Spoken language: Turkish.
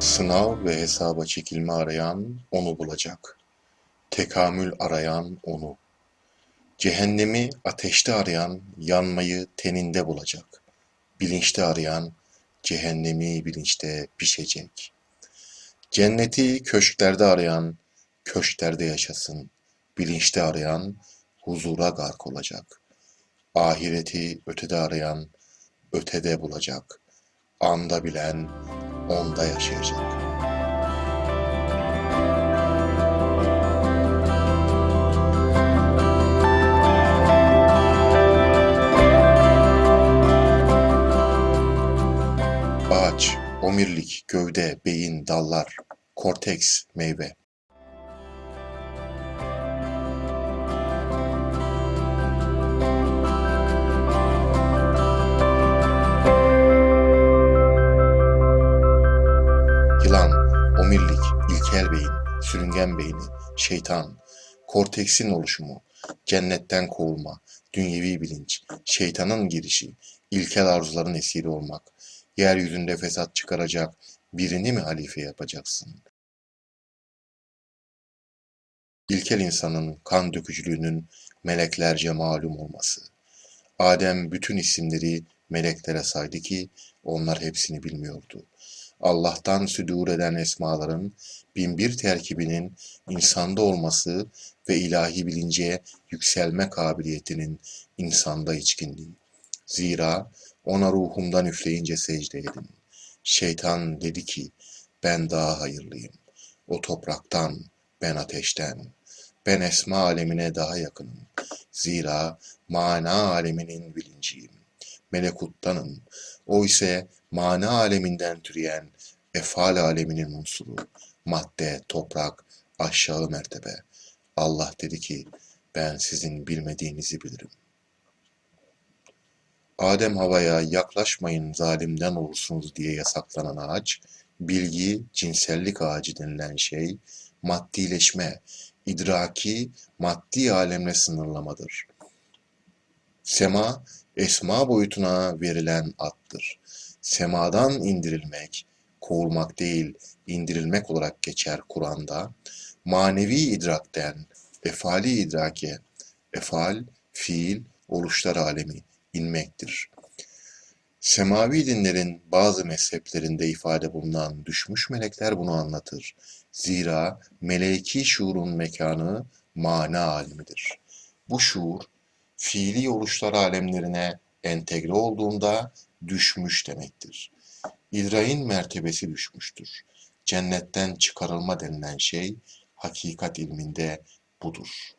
Sınav ve hesaba çekilme arayan onu bulacak. Tekamül arayan onu. Cehennemi ateşte arayan yanmayı teninde bulacak. Bilinçte arayan cehennemi bilinçte pişecek. Cenneti köşklerde arayan köşklerde yaşasın. Bilinçte arayan huzura gark olacak. Ahireti ötede arayan ötede bulacak. Anda bilen onda yaşayacak. Ağaç, omirlik, gövde, beyin, dallar, korteks, meyve. Sürüngen beyni, şeytan, korteksin oluşumu, cennetten kovulma, dünyevi bilinç, şeytanın girişi, ilkel arzuların esiri olmak, yeryüzünde fesat çıkaracak birini mi halife yapacaksın? İlkel insanın kan dökücülüğünün meleklerce malum olması. Adem bütün isimleri meleklere saydı ki onlar hepsini bilmiyordu. Allah'tan südür eden esmaların binbir terkibinin insanda olması ve ilahi bilince yükselme kabiliyetinin insanda içkinliği. Zira ona ruhumdan üfleyince secde edin. Şeytan dedi ki ben daha hayırlıyım. O topraktan, ben ateşten. Ben esma alemine daha yakınım. Zira mana aleminin bilinciyim. Melekuttanım. O ise mana aleminden türeyen efal aleminin unsuru. Madde, toprak, aşağı mertebe. Allah dedi ki ben sizin bilmediğinizi bilirim. Adem havaya yaklaşmayın zalimden olursunuz diye yasaklanan ağaç, bilgi, cinsellik ağacı denilen şey, maddileşme, idraki, maddi alemle sınırlamadır. Sema, esma boyutuna verilen attır. Semadan indirilmek, kovulmak değil, indirilmek olarak geçer Kur'an'da. Manevi idrakten, efali idrake, efal, fiil, oluşlar alemi, inmektir. Semavi dinlerin bazı mezheplerinde ifade bulunan düşmüş melekler bunu anlatır. Zira meleki şuurun mekanı mana alemidir. Bu şuur, fiili oluşlar alemlerine entegre olduğunda düşmüş demektir. İdrain mertebesi düşmüştür. Cennetten çıkarılma denilen şey hakikat ilminde budur.